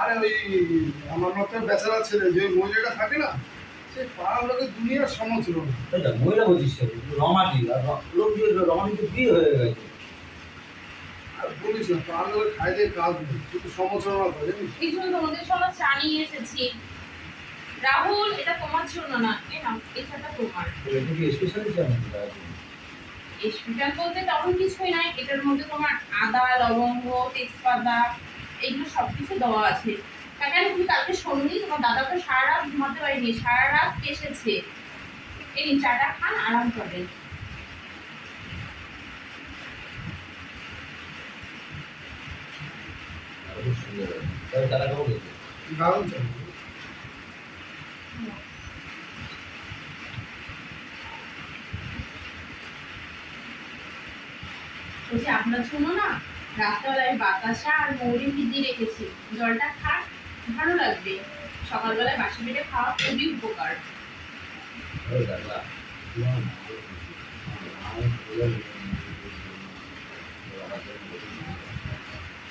আরে ওই আমার মতো বেচারা ছেলে যে মহিলাটা থাকে না সে পাড়ার লোকের দুনিয়ার না মহিলা বলছিস রমাটি বিয়ে হয়ে গেছে। আর বলিস না পাড়ার লোকের খাই দিয়ে কাজ নেই শুধু সমালোচনা করে এই জন্য তোমাদের সবার চা এসেছি। রাহুল এটা তোমার জন্য না এ নাও এটাটা তোমার। এটা কি স্পেশালিস্ট জানেন স্পেশাল বলতে তেমন কিছুই নাই এটার মধ্যে তোমার আদা লবঙ্গ তেজপাতা এগুলো সব কিছু দেওয়া আছে। কাকা তুমি কালকে শোনি তোমার দাদা তো সারা রাত ঘুমাতে পারিনি। সারা রাত এসেছে। এই চাটা খান, আরাম করেন আপনার জন্য না? রাত্রেবেলায় বাতাসা আর মৌরি ভিজিয়ে রেখেছি। জলটা খান ভালো লাগবে। সকালবেলায় বাসি পেটে খাওয়া খুবই উপকার।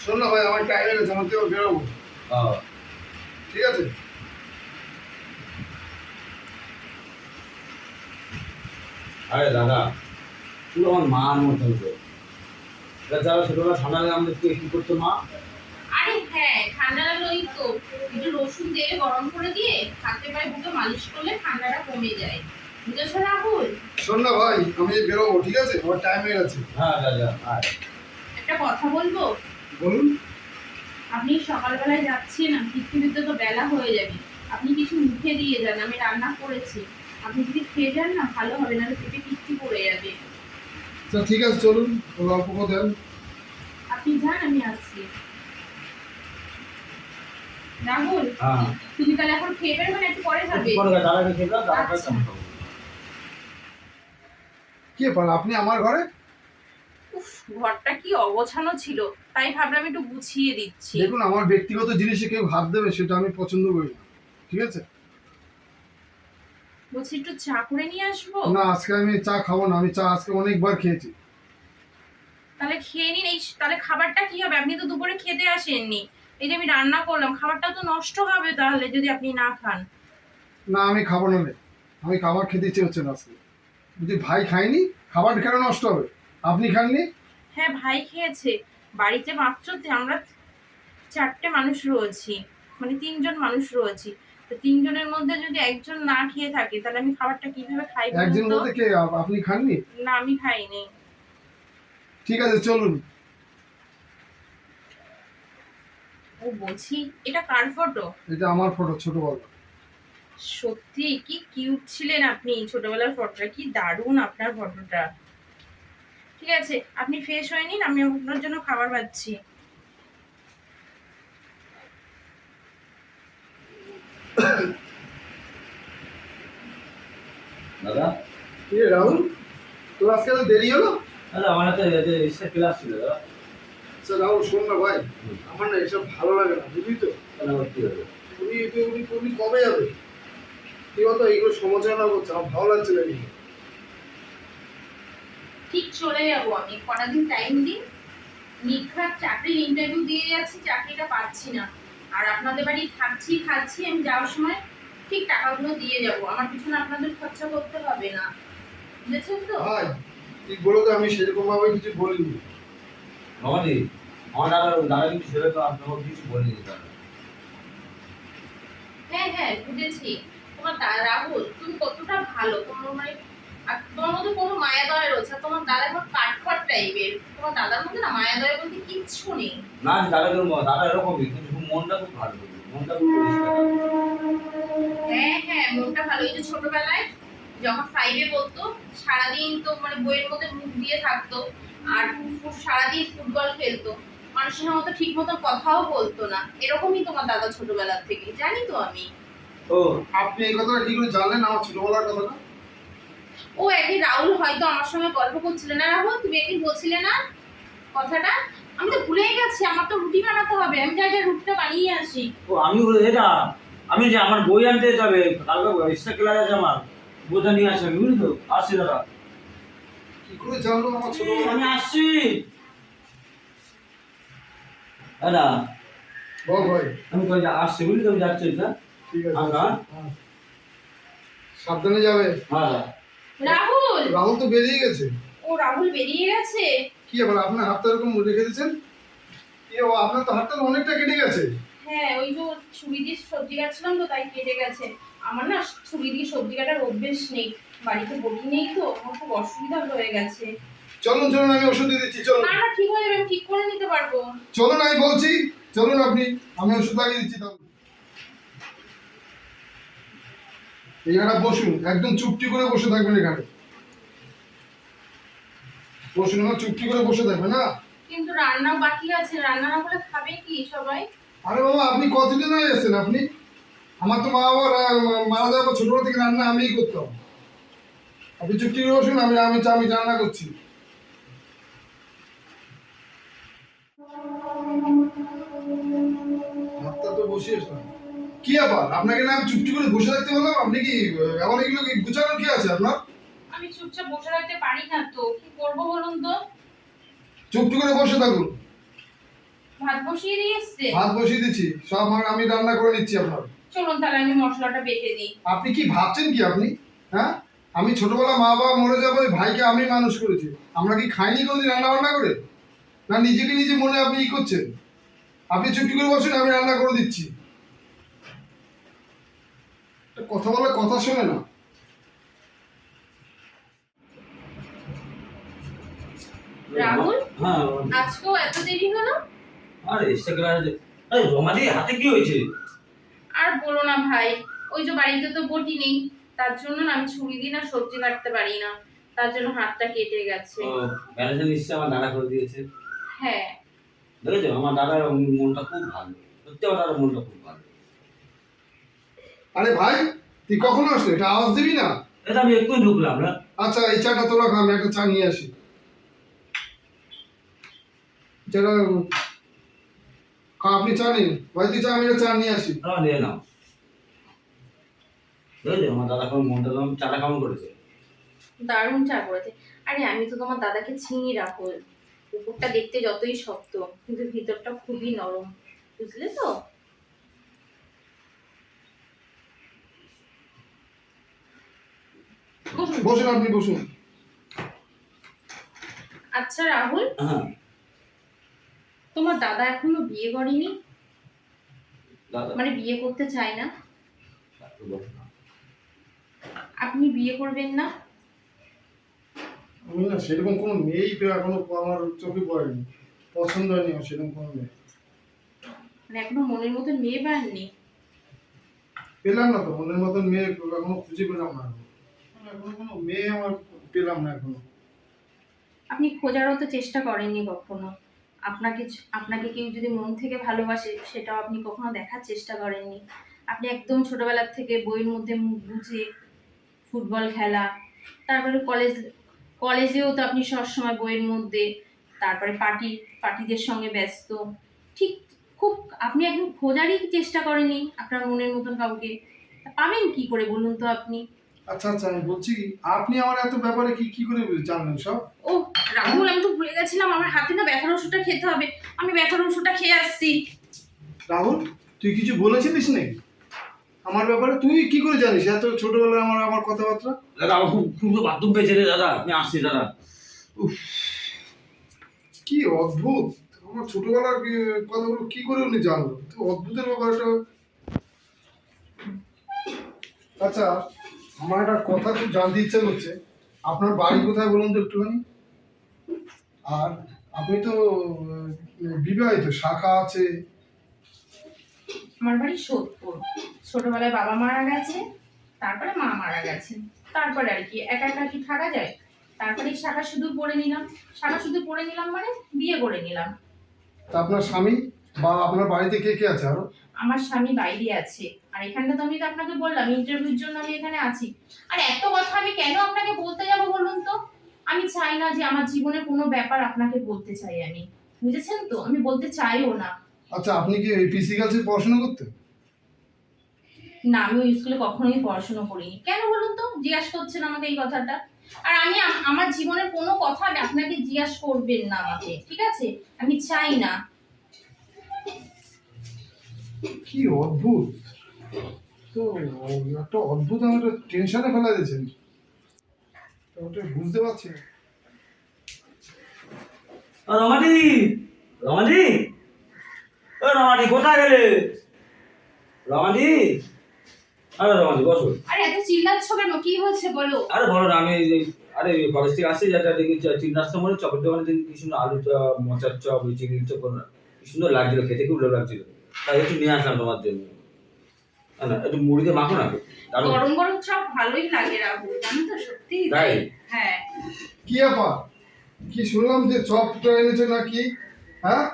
শোন না ভাই আমার টাইম হয়ে গেছে আমার থেকে বেরোবো। ঠিক আছে? আরে দাদা তুই আমার মার মতন তো এবার যারা ছোটবেলা ঠান্ডা লাগে আমাদের কি করতো মা? আরে হ্যাঁ ঠান্ডা লাগলে ওই তো। একটু রসুন দিয়ে গরম করে দিয়ে হাতে পায়ে বুকে মালিশ করলে ঠান্ডাটা কমে যায়। বুঝেছ রাহুল? শোন না ভাই আমি বেরোবো ঠিক আছে? আমার টাইম হয়ে গেছে। হ্যাঁ দাদা আয়। একটা কথা বলব? বলুন। আপনি সকালবেলায় যাচ্ছেন না পৃথিবীতে তো বেলা হয়ে যাবে। আপনি কিছু মুখে দিয়ে যান আমি রান্না করেছি। আপনি যদি খেয়ে যান না ভালো হবে না পেটে পিচ্ছি পড়ে যাবে। আচ্ছা ঠিক আছে চলুন অল্প দেন। আপনি যান আমি আসছি। রাহুল হ্যাঁ। তুমি তাহলে এখন খেয়ে বেরোবে না একটু পরে দাদাকে আচ্ছা। কে পান আপনি আমার ঘরে? উফ, ঘরটা কি অগোছানো ছিল তাই ভাবলাম একটু গুছিয়ে দিচ্ছি। দেখুন আমার ব্যক্তিগত জিনিসে কেউ হাত দেবে সেটা আমি পছন্দ করি না। ঠিক আছে? বলছি একটু চা করে নিয়ে আসব? না আজকে আমি চা খাব না আমি চা আজকে অনেকবার খেয়েছি। তাহলে খেয়ে নিন এই তাহলে খাবারটা কি হবে? আপনি তো দুপুরে খেতে আসেননি। এই যে আমি রান্না করলাম খাবারটা তো নষ্ট হবে তাহলে যদি আপনি না খান। না আমি খাব না। আমি খাবার খেতে ইচ্ছে হচ্ছে না আজকে। যদি ভাই খায়নি খাবার কেন নষ্ট হবে? আপনি খাননি? হ্যাঁ ভাই খেয়েছে। বাড়িতে মাত্র তে- আমরা চারটে মানুষ রয়েছি। মানে তিনজন মানুষ রয়েছি। তো তিনজনের মধ্যে যদি একজন না খেয়ে থাকে তাহলে আমি খাবারটা কীভাবে খাই একজন বলতে কে? আপনি খাননি? না আমি খাইনি। ঠিক আছে চলুন। ও বলছি এটা কার ফটো? এটা আমার ফটো ছোটবেলা সত্যি? কি কিউট ছিলেন আপনি ছোটবেলার ফটোটা কি দারুণ আপনার ফটোটা। ঠিক আছে আপনি ফ্রেশ হয়ে নিন আমি আপনার জন্য খাবার পাচ্ছি দাদা? রাহুল? তোর আজকে তো দেরি হলো? দাদা আমার হাতে এসে ক্লাস ছিল দাদা। রাহুল শোন না ভাই। আমার না এসব ভালো লাগে না বুঝলি তো? তাহলে আমার কি হবে? উনি উনি উনি কবে যাবে? কি বলতো এইগুলো সমালোচনা করছে আমার ভালো লাগছে না ঠিক চলে যাব আমি কটা দিন টাইম দিন? নিখাত চাকরির ইন্টারভিউ দিয়ে যাচ্ছি চাকরিটা পাচ্ছি না। আর আপনাদের বাড়ি থাকছি খাচ্ছি আমি যাওয়ার সময় ঠিক টাকাগুলো দিয়ে যাব। আমার পিছনে আপনাদের খরচা করতে হবে না। বুঝেছেন তো? ভাই বলো তো আমি সেরকম ভাবে কিছু বলিনি। আমার দাদা দাদা কিন্তু আপনাকে কিছু বলিনি দাদা। হ্যাঁ হ্যাঁ বুঝেছি। তোমার রাহুল তুমি কতটা ভালো। তোমার মানে আর তোমার মধ্যে কোনো মায়া দয়া রয়েছে তোমার দাদা এখন কাঠখড় টাইপের। তোমার দাদার মধ্যে না মায়া দয়া বলতে কিচ্ছু নেই। না দাদা দাদা এরকমই কিন্তু মনটা খুব ভালো। মনটা খুব হ্যাঁ হ্যাঁ মনটা ভালো। এই যে ছোটবেলায় যখন ফাইভে বলতো সারাদিন তো মানে বইয়ের মধ্যে মুখ দিয়ে থাকতো আর সারাদিন ফুটবল খেলতো মানুষের মতো ঠিক মতো কথাও বলতো না। এরকমই তোমার দাদা ছোটবেলার থেকে জানি তো আমি। ও আপনি এই কথাটা কি করে জানলেন আমার ছোটবেলার কথাটা? ও একদিন রাহুল হয়তো আমার সঙ্গে গল্প করছিল না রাহুল তুমি একদিন বলছিলে না কথাটা? আমি তো ভুলেই গেছি আমার তো রুটি বানাতে হবে আমি যাই যাই রুটিটা বানিয়ে আসি। ও আমি বলে এটা আমি যে আমার বই আনতে যাবে কালকে এক্সট্রা ক্লাস আছে আমার। বইটা নিয়ে আসবে বুঝলি তো? আসছি দাদা। কি করে জানলো আমার ছোটবেলা আমি আসছি। দাদা বল ভাই। আমি কই আসছি বুঝলি তুমি যাচ্ছি না ঠিক আছে। আচ্ছা। হ্যাঁ। সাবধানে যাবে? হ্যাঁ রাহুল! রাহুল তো বেরিয়ে গেছে। ও রাহুল বেরিয়ে গেছে? কি আবার আপনার হাতটা এরকম রেখে দিয়েছেন? কি ও আপনার তো হাতটা অনেকটা কেটে গেছে। হ্যাঁ ওই যে ছুরি দিয়ে সবজি কাটছিলাম তো তাই কেটে গেছে। আমার না ছুরি দিয়ে সবজি কাটার অভ্যেস নেই বাড়িতে বটি নেই তো আমার খুব অসুবিধা হয়ে গেছে। চলুন চলুন আমি ওষুধ দিয়ে দিচ্ছি চলুন। না না ঠিক হয়ে যাবে আমি ঠিক করে নিতে পারব। চলুন আমি বলছি চলুন আপনি আমি ওষুধ লাগিয়ে দিচ্ছি তাহলে এখানে বসুন একদম চুপটি করে বসে থাকবেন এখানে। বসুন আমার চুপটি করে বসে থাকবেন না? কিন্তু রান্না বাকি আছে রান্না না করে খাবে কি সবাই? আরে বাবা আপনি কতদিন হয়ে এসেছেন আপনি? আমার তো মা বাবা মারা যাওয়ার ছোটবেলা থেকে রান্না আমিই করতাম। আপনি করে বসুন আমি আমি আমি রান্না করছি। ভাতটা তো বসিয়েছ কি আবার আপনাকে না আমি চুপটি করে বসে থাকতে বললাম? আপনি কি আবার এগুলো কি গুছানোর কি আছে আপনার? আমি চুপচাপ বসে থাকতে পারি না তো কি করব বলুন তো? চুপটি করে বসে থাকুন। ভাত বসিয়ে দিয়ে এসছে? ভাত বসিয়ে দিচ্ছি সব আমি রান্না করে নিচ্ছি আপনার। চলুন তাহলে আমি মশলাটা বেটে দিই। আপনি কি ভাবছেন কি আপনি? হ্যাঁ? আমি ছোটবেলা মা বাবা মরে যাওয়ার পরে ভাইকে আমি মানুষ করেছি। আমরা কি খাইনি কোনোদিন রান্না বান্না করে? না নিজেকে নিজে মনে আপনি ই করছেন? আপনি চুপটি করে বসুন আমি রান্না করে দিচ্ছি। কথা বলে কথা শোনে না। রাহুল হ্যাঁ। আজকেও এত দেরি হলো? আরে ইনস্টাগ্রামে আরে রমাদি হাতে কি হয়েছে? আর বলো না ভাই ওই যে বাড়িতে তো বটি নেই তার জন্য না আমি ছুরি দিয়ে না সবজি কাটতে পারি না তার জন্য হাতটা কেটে গেছে। ও ম্যানেজার নিশ্চয়ই আমার দাদা করে দিয়েছে। হ্যাঁ। দেখেছ আমার দাদার মনটা খুব ভালো সত্যি আমার দাদার মনটা খুব ভালো। আরে ভাই তুই কখন আসলি? এটা আওয়াজ দিবি না? এটা আমি একটু ঢুকলাম না আচ্ছা এই চাটা তোলা খা আমি একটা চা নিয়ে আসি। খা, আপনি চা নিন। ভাই চা আমি চা নিয়ে আসি। আমার নিয়ে নাও। দেখেছ আমার দাদা কেমন মনটা চাটা কেমন করেছে? দারুণ চা করেছে। আরে আমি তো তোমার দাদাকে চিনি রাহুল। উপরটা দেখতে যতই শক্ত কিন্তু ভিতরটা খুবই নরম। বুঝলে তো? বসুন। বসুন আপনি বসুন। আচ্ছা রাহুল? হ্যাঁ। তোমার দাদা এখনও বিয়ে করেনি? দাদা? মানে বিয়ে করতে চায় না। আপনি বিয়ে করবেন না? আমি না সেরকম কোনো মেয়েই পেয়ে এখনও আমার চোখে পড়েনি। পছন্দ হয়নি আমার সেরকম কোনো মেয়ে। মানে এখনও মনের মতন মেয়ে পাননি? পেলাম না তো মনের মতন মেয়ে এখনও খুঁজে পেলাম না। এখনও। এখনও কোনো মেয়ে আমার পেলাম না এখনও। আপনি খোঁজারও তো চেষ্টা করেননি কখনো। আপনাকে আপনাকে কেউ যদি মন থেকে ভালোবাসে, সেটাও আপনি কখনো দেখার চেষ্টা করেননি। আপনি একদম ছোটবেলার থেকে বইয়ের মধ্যে মুখ বুঝে ফুটবল খেলা, তারপরে কলেজ, কলেজেও তো আপনি সবসময় বইয়ের মধ্যে, তারপরে পার্টি, পার্টিদের সঙ্গে ব্যস্ত। ঠিক খুব, আপনি একদম খোঁজারই চেষ্টা করেনি আপনার মনের মতন কাউকে। পাবেন কি করে বলুন তো আপনি? আচ্ছা আচ্ছা আমি বলছি আপনি আমার এত ব্যাপারে কি কি করে জানলেন সব? ও রাহুল আমি তো ভুলে গেছিলাম আমার হাতে না ব্যথার ওষুধটা খেতে হবে। আমি ব্যথার ওষুধটা খেয়ে আসছি। রাহুল তুই কিছু বলেছিলিস নাকি? আমার ব্যাপারে তুই কি করে জানিস? এত ছোটবেলায় আমার আমার কথাবার্তা? দাদা আমার খুব খুব বাথরুম পেয়েছে রে দাদা। আমি আসছি দাদা। কি অদ্ভুত। আমার ছোটবেলার কথাগুলো কি করে উনি জানলো? তো অদ্ভুতের ব্যাপার এটা আচ্ছা আমার একটা কথা খুব জানতে ইচ্ছা করছে। আপনার বাড়ি কোথায় বলুন তো একটুখানি? আর আপনি তো বিবাহিত শাখা আছে। আমার বাড়ি সোদপুর। ছোটবেলায় বাবা মারা গেছে তারপরে মা মারা গেছে। তারপরে আর কি একা একা কি থাকা যায়? তারপরে শাখা শুধু পড়ে নিলাম। শাখা শুধু পড়ে নিলাম মানে বিয়ে করে নিলাম। তা আপনার স্বামী বা আপনার বাড়িতে কে কে আছে আরও? আমার স্বামী বাইরে আছে। আর এখানটা তো আমি তো আপনাকে বললাম ইন্টারভিউর জন্য আমি এখানে আছি। আর এত কথা আমি কেন আপনাকে বলতে যাব বলুন তো? আমি চাই না যে আমার জীবনে কোনো ব্যাপার আপনাকে বলতে চাই আমি। বুঝেছেন তো? আমি বলতে চাইও না। আচ্ছা আপনি কি এই পিসি গাছে পড়াশোনা করতেন? না আমি ওই স্কুলে কখনোই পড়াশোনা করিনি। কেন বলুন তো? জিজ্ঞাসা করছেন আমাকে এই কথাটা। আর আমি আমার জীবনের কোনো কথা আপনাকে জিজ্ঞাসা করবেন না আমাকে ঠিক আছে? আমি চাই না। কি অদ্ভুত। তো একটা অদ্ভুত আমার টেনশনে ফেলা দিয়েছেন। ওটা বুঝতে পারছি রমাদি রমাদি ও রমাদি কোথায় গেলে? রমাদি আরে রমাদি বসো। আরে এত চিল্লাচ্ছ কেন? কি হয়েছে বলো? আরে বলো না আমি আরে কলেজ থেকে আসছি যেটা দেখি চ- তিন রাস্তার চপের দোকানে দেখি কি সুন্দর আলু চপ মোচার চপ ওই চিংড়ির চপ কি সুন্দর লাগছিল খেতে খুব ভালো লাগছিল। তাই একটু নিয়ে আসলাম তোমার জন্য না, না একটু মুড়িতে মাখো না গরম গরম চপ ভালোই লাগে রাহুল জানো তো? সত্যি তাই? হ্যাঁ। কি আপা কি শুনলাম যে চপটা এনেছে নাকি? হ্যাঁ?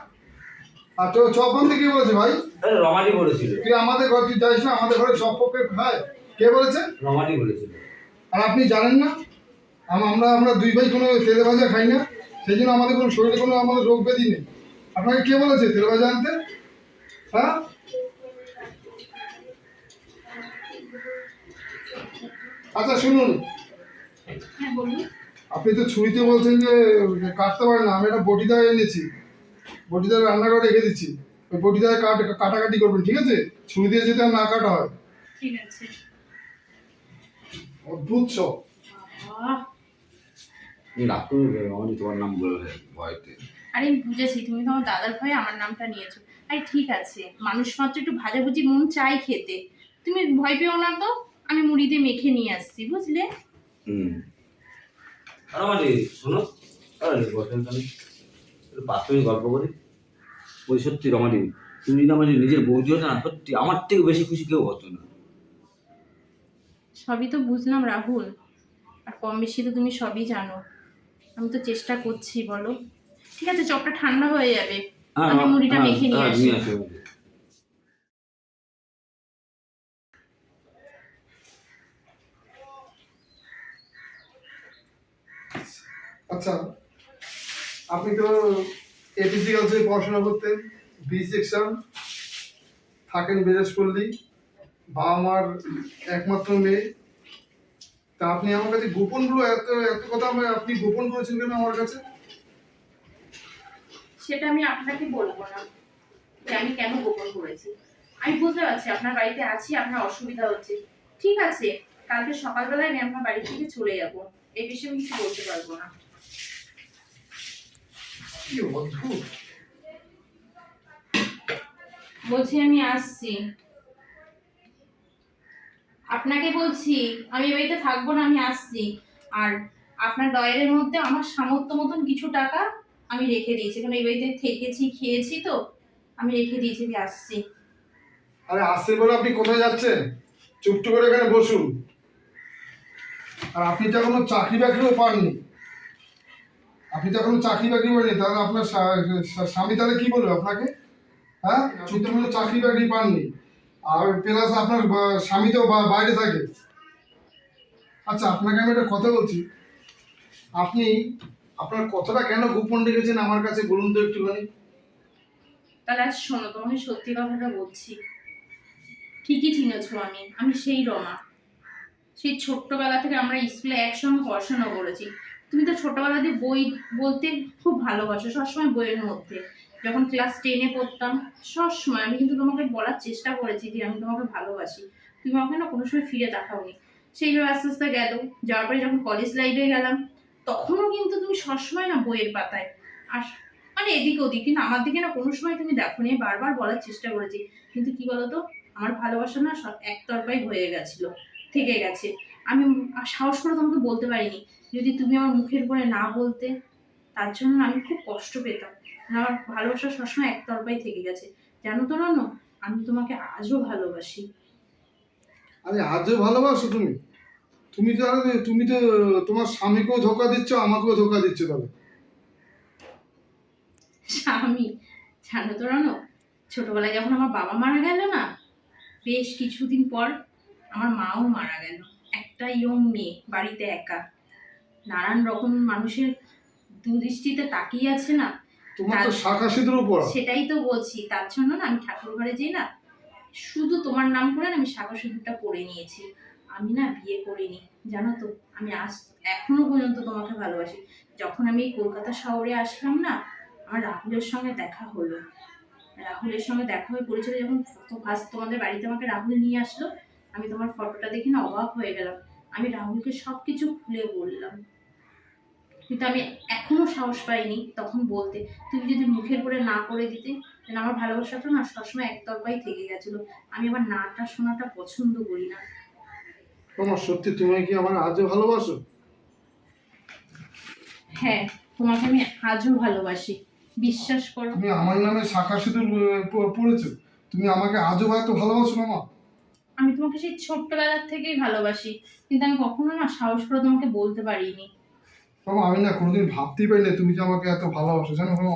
আর তো চপ আনতে কে বলেছে ভাই? আরে রমাদি বলেছিল। তুই আমাদের ঘর তুই যাইস না? আমাদের ঘরে চপ পকে খায়। কে বলেছে? রমাদি বলেছিল। আর আপনি জানেন না? আমরা আমরা দুই ভাই কোনো তেলে ভাজা খাই না। সেই জন্য আমাদের কোনো শরীরে কোনো আমাদের রোগ ব্যাধি নেই। আপনাকে কে বলেছে তেলে ভাজা আনতে? হ্যাঁ? আচ্ছা শুনুন। হ্যাঁ আপনি তো ছুরিতে বলছেন যে কাটতে পারেন না। আমি একটা বটিদা এনেছি বটিদা রান্না করে রেখে দিচ্ছি। ওই বটিদায় কাট কাটাকাটি করবেন ঠিক আছে? ছুরি দিয়ে যেতে আর না কাটা হয়। ঠিক আছে। অদ্ভুত সব। না তোমার নাম ভয়তে। আরে বুঝেছি। তুমি তো আমার দাদার ভয়ে আমার নামটা নিয়েছো। আরে ঠিক আছে। মানুষ মাত্র একটু ভাজাভুজি মন চাই খেতে। তুমি ভয় পেও না তো আমি মুড়ি দিয়ে মেখে নিয়ে আসছি বুঝলে? হুম। শোনো। আরে বসেন তাহলে। একটু গল্প করি। ওই সত্যি তুমি যদি আমার নিজের বৌদি হতো না সত্যি আমার থেকে বেশি খুশি কেউ হতো না। সবই তো বুঝলাম রাহুল। আর কম বেশি তো তুমি সবই জানো। আমি তো চেষ্টা করছি বলো। ঠিক আছে চপটা ঠান্ডা হয়ে যাবে। আমি মুড়িটা হ্যাঁ, মেখে নিয়ে হ্যাঁ, আসি। আচ্ছা আপনি তো এপিসি গার্লসে পড়াশোনা করতেন বি সেকশন থাকেন বেজাস পল্লী বাবা মার একমাত্র মেয়ে। তা আপনি আমার কাছে গোপনগুলো এত এত কথা আপনি গোপন করেছেন কেন আমার কাছে? সেটা আমি আপনাকে বলব না যে আমি কেন গোপন করেছি। আমি বুঝতে পারছি আপনার বাড়িতে আছি আপনার অসুবিধা হচ্ছে। ঠিক আছে কালকে সকালবেলায় আমি আপনার বাড়ি থেকে চলে যাব। এই বিষয়ে আমি কিছু বলতে পারব না। বলছি আমি আসছি। আপনাকে বলছি আমি বাড়িতে থাকব না আমি আসছি। আর আপনার ডয়ারের মধ্যে আমার সামর্থ্য মতন কিছু টাকা আমি রেখে দিয়েছি। কারণ এই বাড়িতে থেকেছি, খেয়েছি তো। আমি রেখে দিয়েছি, আমি আসছি। আরে আসছে বলে, আপনি কোথায় যাচ্ছেন? চুপটু করে এখানে বসুন। আর আপনি তো এখনও চাকরি বাকরিও পাননি। আপনি তো এখনও চাকরি বাকরি পাননি তাহলে আপনার স্বা- স্বা- স্বামী তাহলে কি বলবে আপনাকে? হ্যাঁ? তো কোনো চাকরি বাকরি পাননি। আর প্লাস আপনার স্বামী তো বাইরে থাকে। আচ্ছা আপনাকে আমি একটা কথা বলছি। আপনি আপনার কথাটা কেন গোপন রেখেছেন আমার কাছে বলুন তো একটুখানি? তাহলে আজ শোনো, তোমাকে সত্যি কথাটা বলছি। ঠিকই চিনেছো আমি আমি সেই রমা। সেই ছোট্টবেলা থেকে আমরা স্কুলে একসঙ্গে পড়াশোনা করেছি। তুমি তো ছোটবেলা দিয়ে বই বলতে খুব ভালোবাসো, সবসময় বইয়ের মধ্যে। যখন ক্লাস টেনে পড়তাম, সবসময় আমি কিন্তু তোমাকে বলার চেষ্টা করেছি যে আমি তোমাকে ভালোবাসি। তুমি আমাকে না কোনো সময় ফিরে তাকাওনি। সেইভাবে আস্তে আস্তে গেল, যাওয়ার পরে যখন কলেজ লাইফে গেলাম তখনও কিন্তু তুমি সবসময় না বইয়ের পাতায় আর মানে এদিক ওদিক, কিন্তু আমার দিকে না কোনো সময় তুমি দেখো নি বারবার বলার চেষ্টা করেছি। কিন্তু কি বলতো? আমার ভালোবাসা না সব একতরফাই হয়ে গেছিল, থেকে গেছে। আমি সাহস করে তোমাকে বলতে পারিনি। যদি তুমি আমার মুখের উপরে না বলতে, তার জন্য আমি খুব কষ্ট পেতাম। আমার ভালোবাসা সবসময় একতরফাই থেকে গেছে। জানো তো রানো, আমি তোমাকে আজও ভালোবাসি। আরে আজও ভালোবাসো তুমি? তুমি তো আরে তুমি তো তোমার স্বামীকেও ধোকা দিচ্ছ আমাকেও ধোকা দিচ্ছ তবে স্বামী জানো তো রানো ছোটবেলায় যখন আমার বাবা মারা গেল না বেশ কিছুদিন পর আমার মাও মারা গেল। একটা ইয়ং মেয়ে বাড়িতে একা। নানান রকম মানুষের দুদৃষ্টিতে তাকিয়ে আছে না। তোমার তো শাখা সিঁদুর পড়া সেটাই তো বলছি তার জন্য না আমি ঠাকুর ঘরে যাই না শুধু তোমার নাম করে আমি সাগর সিঁদুরটা পরে নিয়েছি। আমি না বিয়ে করিনি, জানো তো? আমি আজ এখনও পর্যন্ত তোমাকে ভালোবাসি। যখন আমি কলকাতা শহরে আসলাম না, আমার রাহুলের সঙ্গে দেখা হলো। রাহুলের সঙ্গে দেখা হয়ে পরিচয় যখন ফার্স্ট তোমাদের বাড়িতে আমাকে রাহুল নিয়ে আসলো, আমি তোমার ফটোটা দেখে না অবাক হয়ে গেলাম। আমি রাহুলকে সব কিছু খুলে বললাম। কিন্তু আমি এখনও সাহস পাইনি তখন বলতে। তুমি যদি মুখের করে না করে দিতে, তাহলে আমার ভালোবাসাটা না সবসময় একতরফাই থেকে গেছিল। আমি আবার নাটা শোনাটা পছন্দ করি না। তোমার সত্যি তুমি কি আমার আজও ভালোবাসো? হ্যাঁ তোমাকে আমি আজও ভালোবাসি। বিশ্বাস করো। তুমি আমার নামে শাখা সিঁদুর পড়েছো। তুমি আমাকে আজও এত ভালোবাসো না মা আমি তোমাকে সেই ছোট্টবেলার থেকেই ভালোবাসি। কিন্তু আমি কখনো না সাহস করে তোমাকে বলতে পারিনি। বাবা আমি না কোনোদিন ভাবতেই পারি না তুমি যে আমাকে এত ভালোবাসো জানো বাবা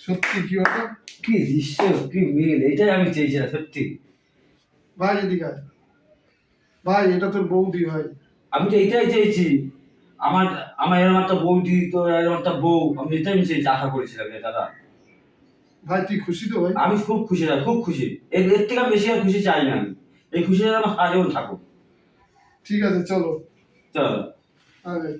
সত্যি কি ব্যাপার কি দৃশ্য কি মিল এটাই আমি চেয়েছিলাম সত্যি। ভাই এদিকে। ভাই এটা তোর বৌদি ভাই। আমি তো এটাই চেয়েছি আমার আমার এরকম একটা বৌদি তো এরকম একটা বউ। আমি এটাই আমি চেয়েছি আশা করেছিলাম রে দাদা। ভাই তুই খুশি তো ভাই? আমি খুব খুশি না খুব খুশি। এর এর থেকে বেশি আর খুশি চাই না আমি। এই খুশিটা আমার সারা জীবন থাকুক। ঠিক আছে চলো। চলো। আরে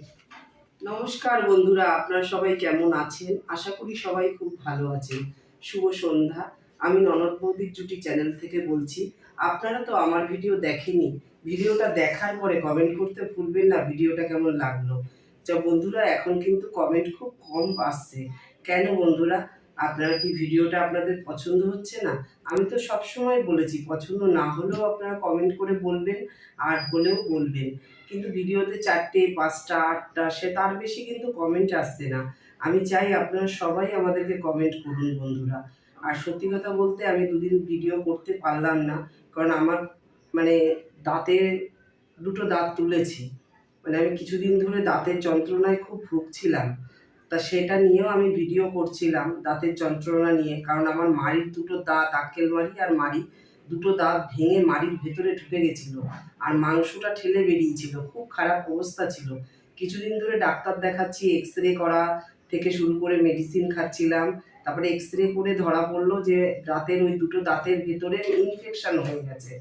নমস্কার বন্ধুরা আপনারা সবাই কেমন আছেন? আশা করি সবাই খুব ভালো আছেন। শুভ সন্ধ্যা। আমি ননদ বৌদির জুটি চ্যানেল থেকে বলছি আপনারা তো আমার ভিডিও দেখেনি ভিডিওটা দেখার পরে কমেন্ট করতে ভুলবেন না, ভিডিওটা কেমন লাগল? যা বন্ধুরা, এখন কিন্তু কমেন্ট খুব কম আসছে। কেন বন্ধুরা? আপনারা কি ভিডিওটা আপনাদের পছন্দ হচ্ছে না? আমি তো সব সময় বলেছি, পছন্দ না হলেও আপনারা কমেন্ট করে বলবেন, আর হলেও বলবেন। কিন্তু ভিডিওতে চারটে, পাঁচটা, আটটা, সে তার বেশি কিন্তু কমেন্ট আসছে না। আমি চাই আপনারা সবাই আমাদেরকে কমেন্ট করুন বন্ধুরা। আর সত্যি কথা বলতে আমি দুদিন ভিডিও করতে পারলাম না, কারণ আমার মানে দাঁতে দুটো দাঁত তুলেছি। মানে আমি কিছুদিন ধরে দাঁতের যন্ত্রণায় খুব ভুগছিলাম। তা সেটা নিয়েও আমি ভিডিও করছিলাম দাঁতের যন্ত্রণা নিয়ে। কারণ আমার মাড়ির দুটো দাঁত, আক্কেল মারি আর মাড়ি, দুটো দাঁত ভেঙে মাড়ির ভেতরে ঢুকে গেছিল। আর মাংসটা ঠেলে বেরিয়েছিল। খুব খারাপ অবস্থা ছিল। কিছুদিন ধরে ডাক্তার দেখাচ্ছি এক্স রে করা থেকে শুরু করে মেডিসিন খাচ্ছিলাম। তারপরে এক্স রে করে ধরা পড়ল যে, দাঁতের ওই দুটো দাঁতের ভেতরে ইনফেকশন হয়ে গেছে।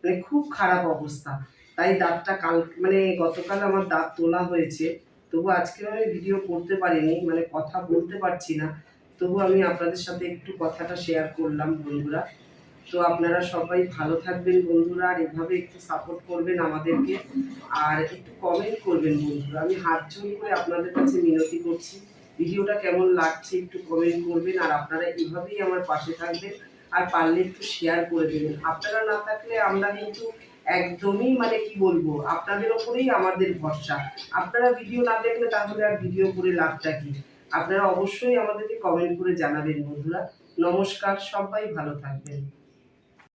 মানে খুব খারাপ অবস্থা। তাই দাঁতটা কাল মানে গতকাল আমার দাঁত তোলা হয়েছে। তবু আজকে আমি ভিডিও করতে পারিনি মানে কথা বলতে পারছি না। তবু আমি আপনাদের সাথে একটু কথাটা শেয়ার করলাম বন্ধুরা। তো আপনারা সবাই ভালো থাকবেন বন্ধুরা, আর এভাবে একটু সাপোর্ট করবেন আমাদেরকে। আর একটু কমেন্ট করবেন বন্ধুরা। আমি হাত জোর করে আপনাদের কাছে মিনতি করছি। ভিডিওটা কেমন লাগছে একটু কমেন্ট করবেন। আর আপনারা এভাবেই আমার পাশে থাকবেন। আর পারলে একটু শেয়ার করে দেবেন। আপনারা না থাকলে আমরা কিন্তু একদমই মানে কি বলব, আপনাদের ওপরেই আমাদের ভরসা। আপনারা ভিডিও না দেখলে তাহলে আর ভিডিও করে লাভটা কি? আপনারা অবশ্যই আমাদেরকে কমেন্ট করে জানাবেন বন্ধুরা। নমস্কার, সবাই ভালো থাকবেন।